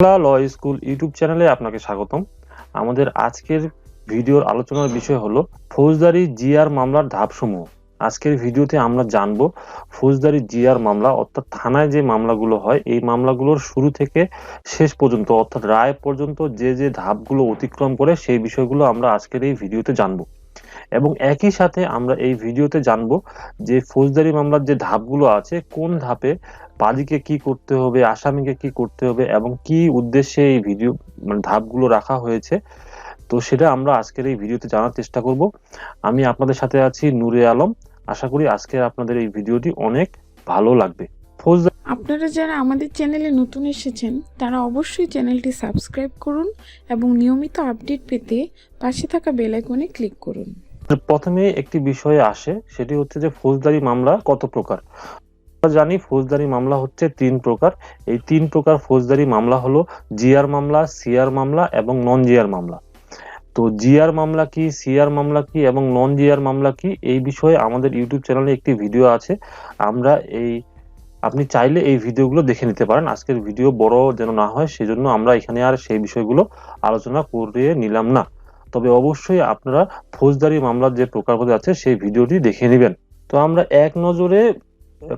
Bangla law school YouTube চ্যানেলে আপনাকে স্বাগতম। আমাদের আজকের ভিডিওর আলোচনার বিষয় হলো ফৌজদারি জিআর মামলার ধাপসমূহ। আজকের ভিডিওতে আমরা জানব ফৌজদারি জিআর মামলা, অর্থাৎ থানায় যে মামলাগুলো হয়, এই মামলাগুলোর শুরু থেকে শেষ পর্যন্ত, অর্থাৎ রায় পর্যন্ত যে যে ধাপগুলো অতিক্রম করে সেই বিষয়গুলো আমরা আজকের এই ভিডিওতে জানব। এবং একই সাথে আমরা এই ভিডিওতে জানব যে ফৌজদারি মামলার যে ধাপগুলো আছে, কোন ধাপে বাদীকে কি করতে হবে, আসামিকে কি করতে হবে এবং কি উদ্দেশ্যে এই ভিডিও মানে ধাপগুলো রাখা হয়েছে। তো সেটা আমরা আজকের এই ভিডিওতে জানার চেষ্টা করব। আমি আপনাদের সাথে আছি নূরে আলম। আশা করি আজকে আপনাদের এই ভিডিওটি অনেক ভালো লাগবে। ফৌজদারি আপনারা যারা আমাদের চ্যানেলে নতুন এসেছেন, তারা অবশ্যই চ্যানেলটি সাবস্ক্রাইব করুন এবং নিয়মিত আপডেট পেতে পাশে থাকা বেল আইকনে ক্লিক করুন। প্রথমে একটি বিষয়ে আসে, সেটি হচ্ছে যে ফৌজদারি মামলা কত প্রকার? আমরা জানি ফৌজদারি মামলা হচ্ছে তিন প্রকার। এই তিন প্রকার ফৌজদারি মামলা হলো জিআর মামলা সিআর মামলা এবং নন জিআর মামলা। তো জিআর মামলা কি সিআর মামলা কি এবং নন জিআর মামলা কি, এই বিষয়ে আমাদের ইউটিউব চ্যানেলে একটি ভিডিও আছে। আমরা এই আপনি চাইলে এই ভিডিওগুলো দেখে নিতে পারেন। আজকের ভিডিও বড় যেন না হয়, সেজন্য আমরা এখানে আর সেই বিষয়গুলো আলোচনা করে নিলাম না। তবে অবশ্যই আপনারা ফৌজদারি মামলার যে প্রকারভেদ আছে, সেই ভিডিওটি দেখে নেবেন। তো আমরা এক নজরে,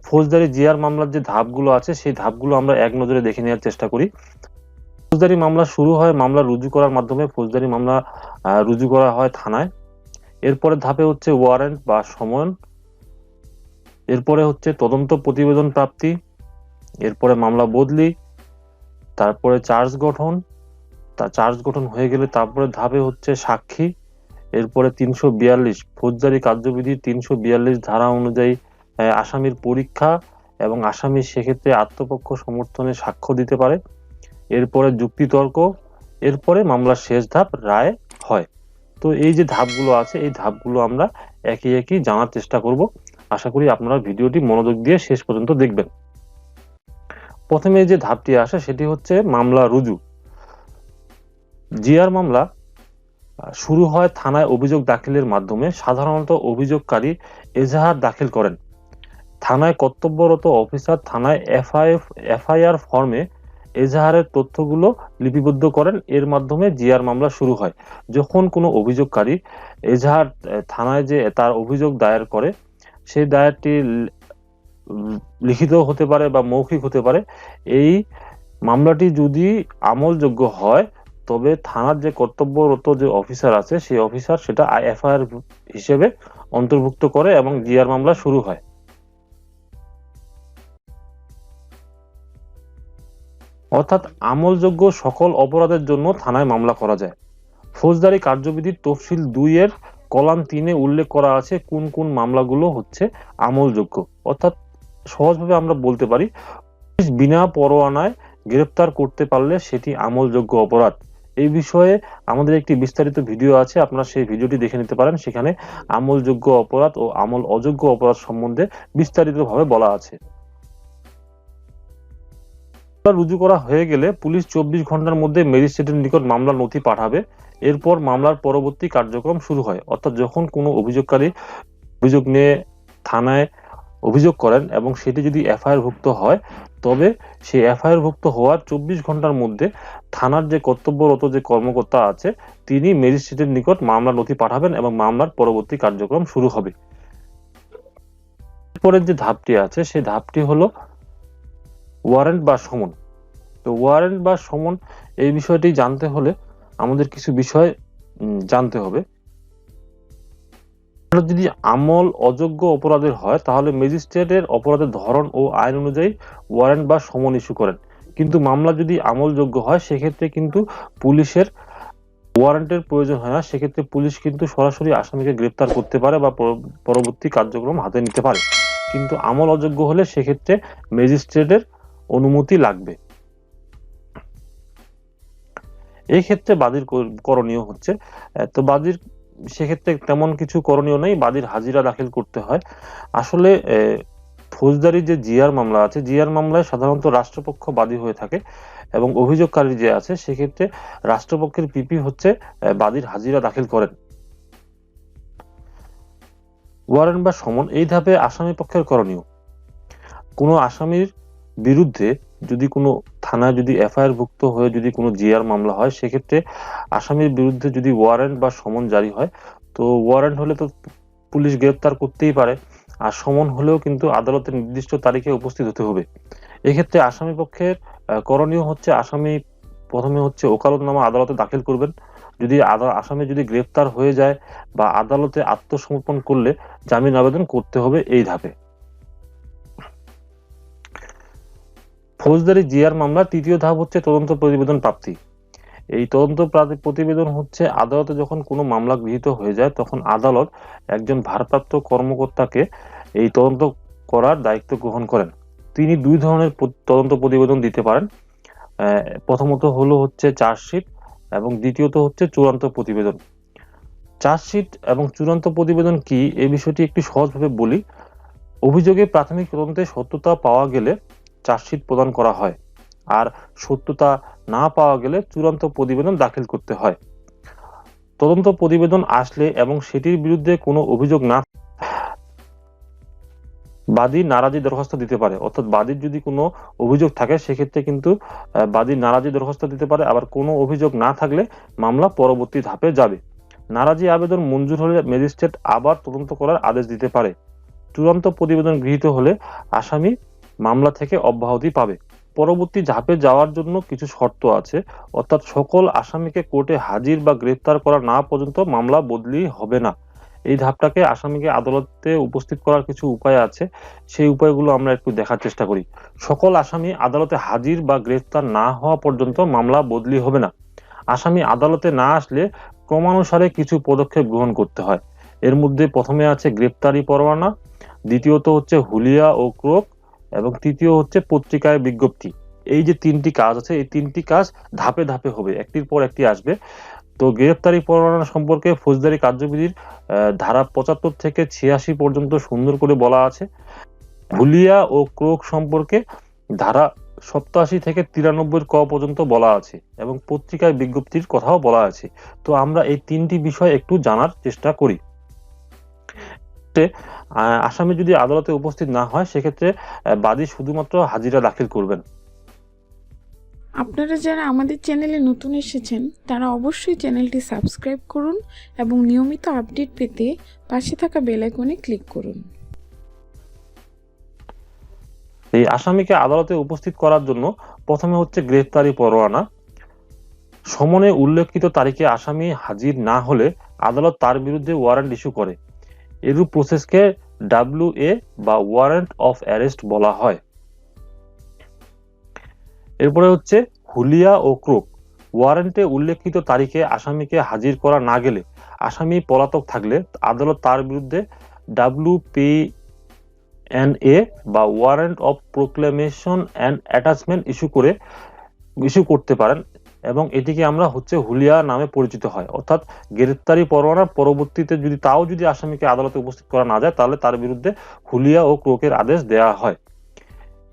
ফৌজদারি জিআর মামলার যে ধাপগুলো আছে, সেই ধাপগুলো আমরা এক নজরে দেখে নেওয়ার চেষ্টা করি। ফৌজদারি মামলা শুরু হয় মামলা রুজু করার মাধ্যমে। ফৌজদারি মামলা রুজু করা হয় থানায়। এরপরে ধাপে হচ্ছে ওয়ারেন্ট বা সমন। এরপরে হচ্ছে তদন্ত প্রতিবেদন প্রাপ্তি, এরপরে মামলা বদলি, তারপরে চার্জ গঠন, তা চার্জ গঠন হয়ে গেলে তারপরে ধাপে হচ্ছে সাক্ষী, এরপরে তিনশো বিয়াল্লিশ, ফৌজদারি কার্যবিধি তিনশো বিয়াল্লিশ ধারা অনুযায়ী আসামির পরীক্ষা এবং আসামি সেক্ষেত্রে আত্মপক্ষ সমর্থনে সাক্ষ্য দিতে পারে, এরপরে যুক্তিতর্ক, এরপরে মামলার শেষ ধাপ রায় হয়। তো এই যে ধাপগুলো আছে, এই ধাপগুলো আমরা একে একই জানার চেষ্টা করব। আশা করি আপনারা ভিডিওটি মনোযোগ দিয়ে শেষ পর্যন্ত দেখবেন। প্রথমে যে ধাপটি আসে সেটি হচ্ছে মামলা রুজু। জিআর মামলা শুরু হয় থানায় অভিযোগ দাখিলের মাধ্যমে। সাধারণত অভিযোগকারী এজাহার দাখিল করেন। থানায় কর্তব্যরত অফিসার থানায় এফআইএফ, এফআইআর ফর্মে এজাহারের তথ্যগুলো লিপিবদ্ধ করেন। এর মাধ্যমে জিআর মামলা শুরু হয়। যখন কোনো অভিযোগকারী এজাহার থানায় যে তার অভিযোগ দায়ের করে সেই দায়েরটি লিখিত হতে পারে বা মৌখিক হতে পারে। এই মামলাটি যদি আমলযোগ্য হয়, তবে থানার যে কর্তব্যরত যে অফিসার আছে, সেই অফিসার সেটা এফআইআর হিসেবে অন্তর্ভুক্ত করে এবং জিআর মামলা শুরু হয়। অর্থাৎ আমলযোগ্য সকল অপরাধের জন্য থানায় মামলা করা যায়। ফৌজদারি কার্যবিধির তফসিল দুই এর কলাম তিনে উল্লেখ করা আছে কোন কোন মামলাগুলো হচ্ছে আমলযোগ্য। অর্থাৎ সহজভাবে আমরা বলতে পারি বিনা পরোয়ানায় গ্রেপ্তার করতে পারলে সেটি আমলযোগ্য অপরাধ। এই বিষয়ে আমাদের একটি বিস্তারিত ভিডিও আছে, আপনারা সেই ভিডিওটি দেখে নিতে পারেন। সেখানে আমলযোগ্য অপরাধ ও আমল অযোগ্য অপরাধ সম্বন্ধে বিস্তারিতভাবে বলা আছে। রুজু করা হয়ে গেলে পুলিশ চব্বিশ ঘণ্টার মধ্যে ম্যাজিস্ট্রেটের নিকট মামলার নথি পাঠাবে। এরপর মামলার পরবর্তী কার্যক্রম শুরু হয়। অর্থাৎ যখন কোনো অভিযোগকারী অভিযোগ নিয়ে থানায় অভিযোগ করেন এবং সেটি যদি এফআইআর ভুক্ত হয়, তবে সেই এফআইআর ভুক্ত হওয়ার চব্বিশ ঘণ্টার মধ্যে থানার যে কর্তব্যরত যে কর্মকর্তা আছে, তিনি ম্যাজিস্ট্রেটের নিকট মামলার নথি পাঠাবেন এবং মামলার পরবর্তী কার্যক্রম শুরু হবে। এরপরের যে ধাপটি আছে, সেই ধাপটি হলো ওয়ারেন্ট বা সমন। তো ওয়ারেন্ট বা সমন এই বিষয়টি জানতে হলে আমাদের কিছু বিষয় জানতে হবে। যদি আমল অযোগ্য অপরাধের হয়, তাহলে ম্যাজিস্ট্রেটের অপরাধের ধরন ও আইন অনুযায়ী ওয়ারেন্ট বা সমন ইস্যু করেন। কিন্তু মামলা যদি আমলযোগ্য হয়, সেক্ষেত্রে কিন্তু পুলিশের ওয়ারেন্টের প্রয়োজন হয় না। সেক্ষেত্রে পুলিশ কিন্তু সরাসরি আসামিকে গ্রেপ্তার করতে পারে বা পরবর্তী কার্যক্রম হাতে নিতে পারে। কিন্তু আমল অযোগ্য হলে সেক্ষেত্রে ম্যাজিস্ট্রেটের অনুমতি লাগবে। এই ক্ষেত্রে বাদীর কর- করণীয় হচ্ছে তো বাদীর সেক্ষেত্রে তেমন কিছু করণীয় নেই, বাদীর হাজিরা দাখিল করতে হয়। আসলে ফৌজদারি যে জিআর মামলা আছে জিআর মামলায় সাধারণত রাষ্ট্রপক্ষ বাদী হয়ে থাকে এবং অভিযোগকারী যে আছে, সেক্ষেত্রে রাষ্ট্রপক্ষের পিপি হচ্ছে বাদীর হাজিরা দাখিল করেন। ওয়ারেন্ট বা সমন, এই ধাপে আসামি পক্ষের করণীয়। কোনো আসামির বিরুদ্ধে যদি কোনো থানায় যদি এফআইআর ভুক্ত হয়ে যদি কোনো জিআর মামলা হয়, সেক্ষেত্রে আসামির বিরুদ্ধে যদি ওয়ারেন্ট বা সমন জারি হয়, তো ওয়ারেন্ট হলে তো পুলিশ গ্রেপ্তার করতেই পারে। আর সমন হলেও কিন্তু আদালতের নির্দিষ্ট তারিখে উপস্থিত হতে হবে। এক্ষেত্রে আসামি পক্ষের করণীয় হচ্ছে আসামি প্রথমে হচ্ছে ওকালতনামা আদালতে দাখিল করবেন। যদি আসামি যদি গ্রেপ্তার হয়ে যায় বা আদালতে আত্মসমর্পণ করলে জামিন আবেদন করতে হবে এই ধাপে। ফৌজদারি জিআর মামলার তৃতীয় ধাপ হচ্ছে তদন্ত প্রতিবেদন প্রাপ্তি। এই তদন্ত প্রতিবেদন হচ্ছে আদালতে যখন কোনো মামলা গৃহীত হয়ে যায়, তখন আদালত একজন ভারপ্রাপ্ত কর্মকর্তাকে এই তদন্ত করার দায়িত্ব গ্রহণ করেন। তিনি দুই ধরনের তদন্ত প্রতিবেদন দিতে পারেন। প্রথমত হলো হচ্ছে চার্জশিট এবং দ্বিতীয়ত হচ্ছে চূড়ান্ত প্রতিবেদন। চার্জশিট এবং চূড়ান্ত প্রতিবেদন কি? এই বিষয়টি একটু সহজভাবে বলি। অভিযোগে প্রাথমিক তদন্তে সত্যতা পাওয়া গেলে চার্জশিট প্রদান করা হয়। আর সত্যতা না পাওয়া গেলে চূড়ান্ত প্রতিবেদন দাখিল করতে হয়। তদন্ত প্রতিবেদন আসলে এবং সেটির বিরুদ্ধে কোনো অভিযোগ না বাদী নারাজি দরখাস্ত দিতে পারে। অর্থাৎ বাদীর যদি কোনো অভিযোগ থাকে, সেক্ষেত্রে কিন্তু বাদী নারাজি দরখাস্ত দিতে পারে। আবার কোনো অভিযোগ না থাকলে মামলা পরবর্তী ধাপে যাবে। নারাজি আবেদন মঞ্জুর হলে ম্যাজিস্ট্রেট আবার তদন্ত করার আদেশ দিতে পারে। চূড়ান্ত প্রতিবেদন গৃহীত হলে আসামি মামলা থেকে অব্যাহতি পাবে। পরবর্তী ধাপে যাওয়ার জন্য কিছু শর্ত আছে। অর্থাৎ সকল আসামিকে কোর্টে হাজির বা গ্রেফতার করা না পর্যন্ত মামলা বদলি হবে না। এই ধাপটাকে আসামিকে আদালতে উপস্থিত করার কিছু উপায় আছে। সেই উপায়গুলো আমরা একটু দেখার চেষ্টা করি। সকল আসামি আদালতে হাজির বা গ্রেফতার না হওয়া পর্যন্ত মামলা বদলি হবে না। আসামি আদালতে না আসলে ক্রমানুসারে কিছু পদক্ষেপ গ্রহণ করতে হয়। এর মধ্যে প্রথমে আছে গ্রেপ্তারি পরোয়ানা, দ্বিতীয়ত হচ্ছে হুলিয়া ও ক্রোক এবং তৃতীয় হচ্ছে পত্রিকায় বিজ্ঞপ্তি। এই যে তিনটি কাজ আছে, এই তিনটি কাজ ধাপে ধাপে হবে। একটির পর একটি আসবে। তো গ্রেপ্তারি পরোয়ানা সম্পর্কে ফৌজদারি কার্যবিধির ধারা পঁচাত্তর থেকে ছিয়াশি পর্যন্ত সুন্দর করে বলা আছে। ভুলিয়া ও ক্রোক সম্পর্কে ধারা সপ্তাশি থেকে তিরানব্বই ক পর্যন্ত বলা আছে এবং পত্রিকায় বিজ্ঞপ্তির কথাও বলা আছে। তো আমরা এই তিনটি বিষয় একটু জানার চেষ্টা করি। আহ, আসামি যদি আদালতে উপস্থিত না হয় সেক্ষেত্রে বাদী শুধুমাত্র হাজিরা দাখিল করবেন। আপনারা যারা আমাদের চ্যানেলে নতুন এসেছেন তারা অবশ্যই চ্যানেলটি সাবস্ক্রাইব করুন এবং নিয়মিত আপডেট পেতে পাশে থাকা বেল আইকনে ক্লিক করুন। এই আসামিকে আদালতে উপস্থিত করার জন্য প্রথমে হচ্ছে গ্রেফতারি পরোয়ানা। সমনে উল্লেখিত তারিখে আসামি হাজির না হলে আদালত তার বিরুদ্ধে ওয়ারেন্ট ইস্যু করে। এরূপ প্রসেসকে ডাব্লিউ এ বা ওয়ারেন্ট অফ অ্যারেস্ট বলা হয়। এরপরে হচ্ছে হুলিয়া ও ক্রোক। ওয়ারেন্টে উল্লেখিত তারিখে আসামিকে হাজির করা না গেলে আসামি পলাতক থাকলে আদালত তার বিরুদ্ধে ডাব্লিউ পি এন এ বা warrant of proclamation and attachment issue করে ইস্যু করতে পারেন এবং এটিকে আমরা হচ্ছে হুলিয়া নামে পরিচিত হয়। অর্থাৎ গ্রেপ্তারি পরোয়ানার পরবর্তীতে যদি তাও যদি আসামিকে আদালতে উপস্থিত করা না যায়, তাহলে তার বিরুদ্ধে হুলিয়া ও ক্রোকের আদেশ দেওয়া হয়।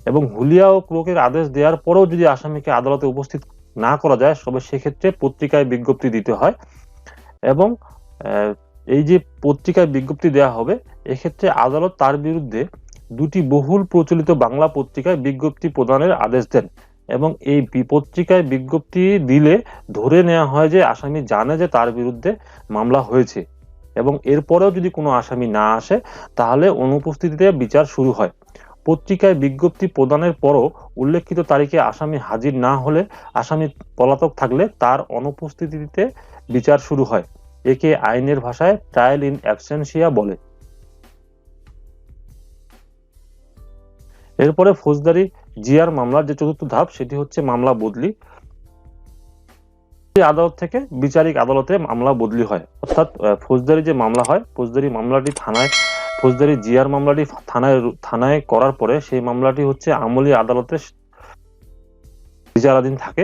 এবং হুলিয়া ও ক্রোকের আদেশ দেওয়ার পরেও যদি আসামিকে আদালতে উপস্থিত না করা যায়, তবে সেক্ষেত্রে পত্রিকায় বিজ্ঞপ্তি দিতে হয়। এবং এই যে পত্রিকায় বিজ্ঞপ্তি দেওয়া হবে, এক্ষেত্রে আদালত তার বিরুদ্ধে দুটি বহুল প্রচলিত বাংলা পত্রিকায় বিজ্ঞপ্তি প্রদানের আদেশ দেন। এবং এই বিপত্রিকায় বিজ্ঞপ্তি দিলে ধরে নেওয়া হয় যে আসামি জানে যে তার বিরুদ্ধে মামলা হয়েছে। এবং এরপরেও যদি কোনো আসামি না আসে, তাহলে অনুপস্থিতিতে বিচার শুরু হয়। পত্রিকায় বিজ্ঞপ্তি প্রদানের পরও উল্লেখিত তারিখে আসামি হাজির না হলে আসামি পলাতক থাকলে তার অনুপস্থিতিতে বিচার শুরু হয়। একে আইনের ভাষায় ট্রায়াল ইন অ্যাবসেন্সিয়া বলে। এরপরে ফৌজদারি জিআর মামলার যে চতুর্থ ধাপ, সেটি হচ্ছে মামলা বদলি। আদালত থেকে বিচারিক আদালতে মামলা বদলি হয়। অর্থাৎ ফৌজদারি যে মামলা হয়, ফৌজদারি মামলাটি থানায়, ফৌজদারি জিআর মামলাটি থানায় থানায় করার পরে সেই মামলাটি হচ্ছে আমলি আদালতে বিচারাধীন থাকে।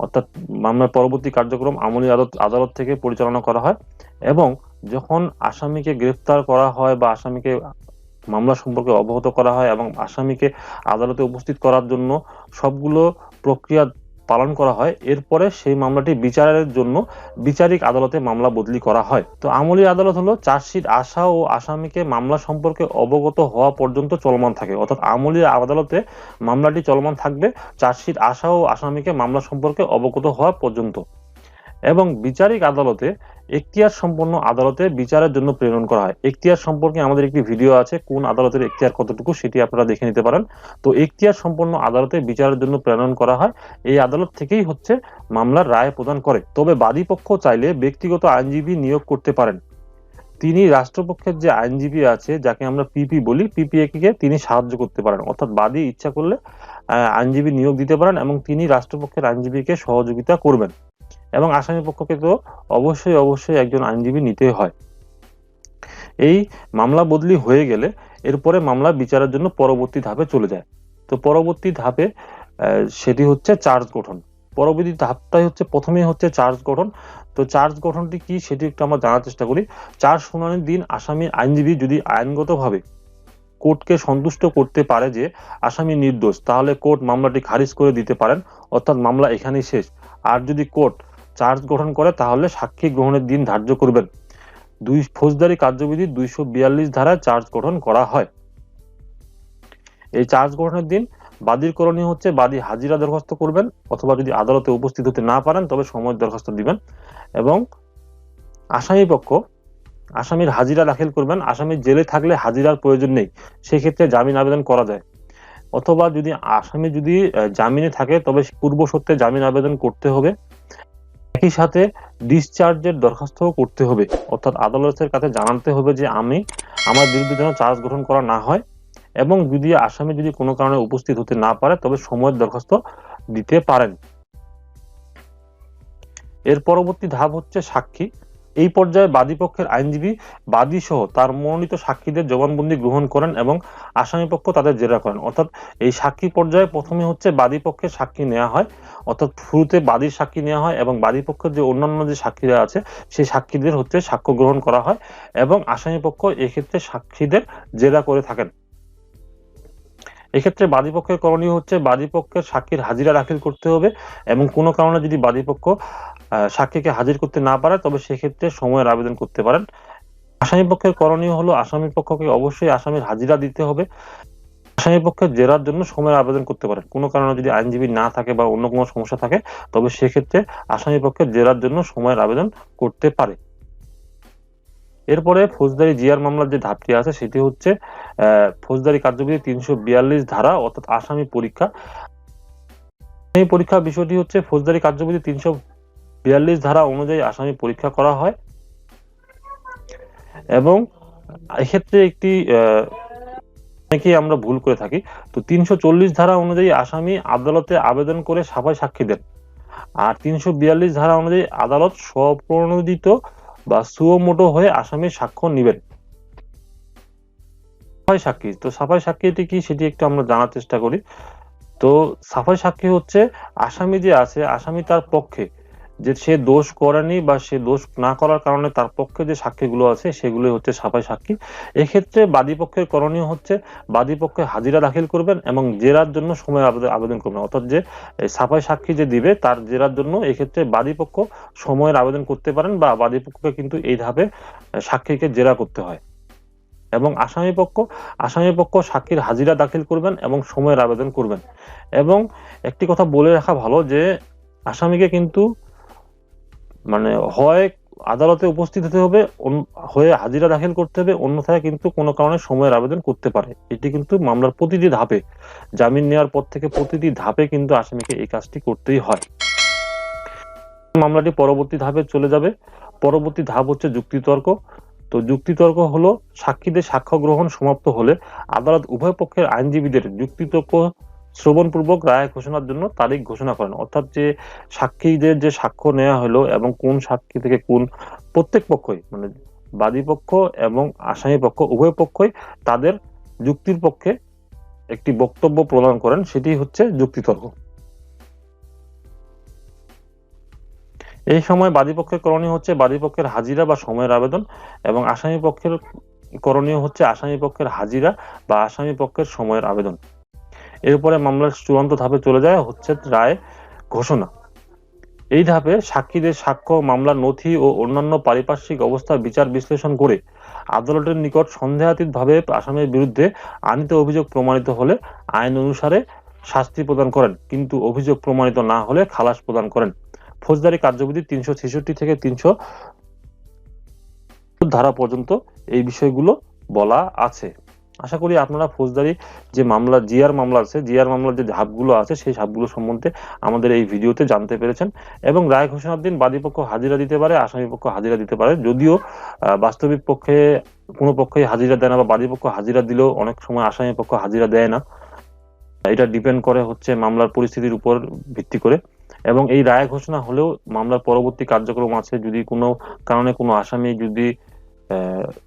অর্থাৎ, মামলার পরবর্তী কার্যক্রম আমলি আদালত আদালত থেকে পরিচালনা করা হয় এবং যখন আসামিকে গ্রেফতার করা হয় বা আসামিকে মামলা সম্পর্কে অবগত করা হয় এবং আসামিকে আদালতে উপস্থিত করার জন্য সবগুলো প্রক্রিয়া পালন করা হয়। এরপরে সেই মামলাটি বিচারের জন্য বিচারিক আদালতে মামলা বদলি করা হয়। তো আমলি আদালত হলো চার্জশিট আসা ও আসামিকে মামলা সম্পর্কে অবগত হওয়া পর্যন্ত চলমান থাকে। অর্থাৎ আমলি আদালতে মামলাটি চলমান থাকবে চার্জশিট আসা ও আসামিকে মামলা সম্পর্কে অবগত হওয়া পর্যন্ত। এবং বিচারিক আদালতে এখতিয়ার সম্পন্ন আদালতে বিচারের জন্য প্রেরণ করা হয়। এখতিয়ার সম্পর্কে আমাদের একটি ভিডিও আছে, কোন আদালতের এখতিয়ার কতটুকু সেটি আপনারা দেখে নিতে পারেন। তো এখতিয়ার সম্পন্ন আদালতে বিচারের জন্য প্রেরণ করা হয়। এই আদালত থেকেই হচ্ছে মামলার রায় প্রদান করে। তবে বাদী পক্ষ চাইলে ব্যক্তিগত আইনজীবী নিয়োগ করতে পারেন। তিনি রাষ্ট্রপক্ষের যে আইনজীবী আছে, যাকে আমরা পিপি বলি পিপিএ কে তিনি সাহায্য করতে পারেন। অর্থাৎ বাদী ইচ্ছা করলে আইনজীবী নিয়োগ দিতে পারেন এবং তিনি রাষ্ট্রপক্ষের আইনজীবীকে সহযোগিতা করবেন। এবং আসামি পক্ষকে তো অবশ্যই অবশ্যই একজন আইনজীবী নিতে হয়। এই মামলা বদলি হয়ে গেলে এরপরে মামলা বিচারের জন্য পরবর্তী ধাপে চলে যায়। তো পরবর্তী ধাপে সেটি হচ্ছে চার্জ গঠন। পরবর্তী ধাপটাই হচ্ছে, প্রথমেই হচ্ছে চার্জ গঠন। তো চার্জ গঠনটি কি সেটি একটু আমরা জানার চেষ্টা করি। চার্জ শুনানির দিন আসামি আইনজীবী যদি আইনগতভাবে কোর্টকে সন্তুষ্ট করতে পারে যে আসামি নির্দোষ, তাহলে কোর্ট মামলাটি খারিজ করে দিতে পারেন। অর্থাৎ মামলা এখানেই শেষ। আর যদি কোর্ট চার্জ গঠন করে, তাহলে সাক্ষী গ্রহণের দিন ধার্য করবেন। দুই ফৌজদারি কার্যবিধি দুইশো বিয়াল্লিশ ধারায় চার্জ গঠন করা হয়। এই চার্জ গঠনের দিন বাদীর করণীয় হচ্ছে বাদী হাজিরা দরখাস্ত করবেন, অথবা যদি আদালতে উপস্থিত হতে না পারেন, তবে সময় দরখাস্ত দিবেন এবং আসামি পক্ষ, আসামির হাজিরা দাখিল করবেন। আসামি জেলে থাকলে হাজিরার প্রয়োজন নেই, সেক্ষেত্রে জামিন আবেদন করা যায়। অথবা যদি আসামি যদি জামিনে থাকে, তবে পূর্ব সত্ত্বে জামিন আবেদন করতে হবে। একই সাথে ডিসচার্জের দরখাস্তও করতে হবে। অর্থাৎ আদালতের কাছে জানাতে হবে যে আমি আমার বিরুদ্ধে যেন চার্জ গ্রহণ করা না হয় এবং যদি আসামি যদি কোনো কারণে উপস্থিত হতে না পারে, তবে সময়ের দরখাস্ত দিতে পারেন। এর পরবর্তী ধাপ হচ্ছে সাক্ষী। এই পর্যায়ে বাদী পক্ষের আইনজীবী বাদী সহ তার মনোনীত সাক্ষীদের জবানবন্দি গ্রহণ করেন এবং আসামি পক্ষ তাদের জেরা করেন। অর্থাৎ এই সাক্ষী পর্যায়ে প্রথমে হচ্ছে বাদী পক্ষের সাক্ষী নেওয়া হয়, অর্থাৎ শুরুতে বাদীর সাক্ষী নেওয়া হয় এবং বাদী পক্ষের যে অন্যান্য যে সাক্ষীরা আছে, সেই সাক্ষীদের হচ্ছে সাক্ষ্য গ্রহণ করা হয় এবং আসামি পক্ষ এক্ষেত্রে সাক্ষীদের জেরা করে থাকেন। এক্ষেত্রে বাদী পক্ষের করণীয় হচ্ছে বাদী পক্ষের সাক্ষীর হাজিরা দাখিল করতে হবে এবং কোনো কারণে যদি বাদী পক্ষ আহ, সাক্ষীকে হাজির করতে না পারে তবে সেক্ষেত্রে সময়ের আবেদন করতে পারেন। আসামি পক্ষের করণীয় হলো আসামি পক্ষকে অবশ্যই আসামির হাজিরা দিতে হবে। আসামি পক্ষের জেরার জন্য সময়ের আবেদন করতে পারেন। কোনো কারণে যদি আইনজীবী না থাকে বা অন্য কোনো সমস্যা থাকে তবে সেক্ষেত্রে আসামি পক্ষের জেরার জন্য সময়ের আবেদন করতে পারে। এরপরে ফৌজদারি জিয়ার মামলার যে ধাপটি আছে, সেটি হচ্ছে ফৌজদারি কার্যবিধি তিনশো বিয়াল্লিশ ধারা, অর্থাৎ আসামি পরীক্ষা। এই পরীক্ষা বিষয়টি হচ্ছে, ফৌজদারি কার্যবিধি তিনশো বিয়াল্লিশ ধারা অনুযায়ী আসামি পরীক্ষা করা হয়। এবং এক্ষেত্রে একটি অনেকেই আমরা ভুল করে থাকি। তো তিনশো চল্লিশ ধারা অনুযায়ী আসামি আদালতে আবেদন করে সাফাই সাক্ষী দেন। আর তিনশো বিয়াল্লিশ ধারা অনুযায়ী আদালত স্বপ্রণোদিত বা সুমোটো হয়ে আসামির সাক্ষ্য নেবেন। সাফাই সাক্ষী, তো সাফাই সাক্ষীটি কি সেটি একটু আমরা জানার চেষ্টা করি। তো সাফাই সাক্ষী হচ্ছে আসামি যে আছে, আসামি তার পক্ষে যে সে দোষ করেনি বা সে দোষ না করার কারণে তার পক্ষে যে সাক্ষীগুলো আছে সেগুলো হচ্ছে সাফাই সাক্ষী। এক্ষেত্রে বাদী পক্ষের করণীয় হচ্ছে বাদী পক্ষে হাজিরা দাখিল করবেন এবং জেরার জন্য সময় আবেদন করবেন। অর্থাৎ যে সাফাই সাক্ষী যে দিবে, তার জেরার জন্য এক্ষেত্রে বাদী পক্ষ সময়ের আবেদন করতে পারেন বা বাদী পক্ষকে কিন্তু এই ধাপে সাক্ষীকে জেরা করতে হয়। এবং আসামি পক্ষ আসামি পক্ষ সাক্ষীর হাজিরা দাখিল করবেন এবং সময়ের আবেদন করবেন। এবং একটি কথা বলে রাখা ভালো যে আসামিকে কিন্তু মানে হয় আদালতে উপস্থিত হতে হবে হয়ে হাজিরা দাখিল করতে হবে, অন্যথায় কিন্তু কোনো কারণে সময়ের আবেদন করতে পারে। এটি কিন্তু মামলার প্রতিটি ধাপে, জামিন নেওয়ার পর থেকে প্রতিটি ধাপে কিন্তু আসামিকে এই কাজটি করতেই হয়। মামলাটি পরবর্তী ধাপে চলে যাবে। পরবর্তী ধাপ হচ্ছে যুক্তিতর্ক। তো যুক্তিতর্ক হলো সাক্ষীদের সাক্ষ্য গ্রহণ সমাপ্ত হলে আদালত উভয় পক্ষের আইনজীবীদের যুক্তিতর্ক শ্রবণপূর্বক রায় ঘোষণার জন্য তারিখ ঘোষণা করেন। অর্থাৎ যে সাক্ষীদের যে সাক্ষ্য নেওয়া হলো এবং কোন সাক্ষী থেকে কোন প্রত্যেক পক্ষই মানে বাদী পক্ষ এবং আসামি পক্ষ, উভয় পক্ষই তাদের যুক্তির পক্ষে একটি বক্তব্য প্রদান করেন, সেটি হচ্ছে যুক্তিতর্ক। এই সময় বাদী পক্ষের করণীয় হচ্ছে বাদী পক্ষের হাজিরা বা সময়ের আবেদন এবং আসামি পক্ষের করণীয় হচ্ছে আসামি পক্ষের হাজিরা বা আসামি পক্ষের সময়ের আবেদন। এরপরে মামলার চূড়ান্ত ধাপে চলে যায় হচ্ছে রায় ঘোষণা। এই ধাপে সাক্ষীদের সাক্ষ্য, মামলার নথি ও অন্যান্য পারিপার্শ্বিক অবস্থা বিচার বিশ্লেষণ করে আদালতের নিকট সন্দেহাতীতভাবে আসামের বিরুদ্ধে আনিত অভিযোগ প্রমাণিত হলে আইন অনুসারে শাস্তি প্রদান করেন, কিন্তু অভিযোগ প্রমাণিত না হলে খালাস প্রদান করেন। ফৌজদারি কার্যবিধি তিনশো ছেষট্টি থেকে তিনশো ধারা পর্যন্ত এই বিষয়গুলো বলা আছে। আশা করি আপনারা ফৌজদারি যে মামলা জিআর মামলা আছে জিআর মামলার যে ধাপগুলো আছে, সেই ধাপগুলো সম্বন্ধে আমাদের এই ভিডিওতে জানতে পেরেছেন এবং রায় ঘোষণার দিন বাদীপক্ষ হাজিরা দিতে পারে, আসামি পক্ষ হাজিরা দিতে পারে। যদিও বাস্তবিক পক্ষে কোনো পক্ষই হাজিরা দেয় না বা বাদীপক্ষ হাজিরা দিলেও অনেক সময় আসামি পক্ষ হাজিরা দেয় না। এটা ডিপেন্ড করে হচ্ছে মামলার পরিস্থিতির উপর ভিত্তি করে এবং এই রায় ঘোষণা হলেও মামলার পরবর্তী কার্যক্রম আছে। যদি কোনো কারণে কোনো আসামি যদি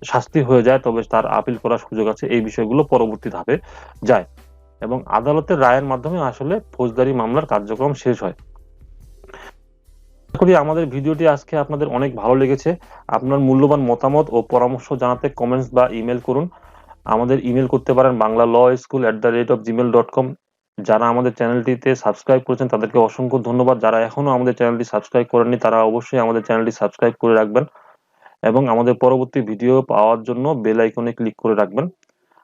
শাস্তি হয়ে যায়, তবে তার আপিল করার সুযোগ আছে, এই বিষয়গুলো পরবর্তী ধাপে যায়। এবং আদালতের রায়ের মাধ্যমে আসলে ফৌজদারি মামলার কার্যক্রম শেষ হয়। করি আমাদের ভিডিওটি আজকে আপনাদের অনেক ভালো লেগেছে। আপনার মূল্যবান মতামত ও পরামর্শ জানাতে কমেন্টস বা ইমেল করুন। আমাদের ইমেল করতে পারেন Bangla law school at the rate of Gmail dot com যারা আমাদের চ্যানেলটিতে সাবস্ক্রাইব করেছেন, তাদেরকে অসংখ্য ধন্যবাদ। যারা এখনও আমাদের চ্যানেলটি সাবস্ক্রাইব করেননি, তারা অবশ্যই আমাদের চ্যানেলটি সাবস্ক্রাইব করে রাখবেন। এবং আমাদের পরবর্তী ভিডিও পাওয়ার জন্য বেল আইকনে ক্লিক করে রাখবেন।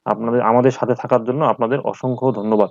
আপনাদের, আমাদের সাথে থাকার জন্য আপনাদের অসংখ্য ধন্যবাদ।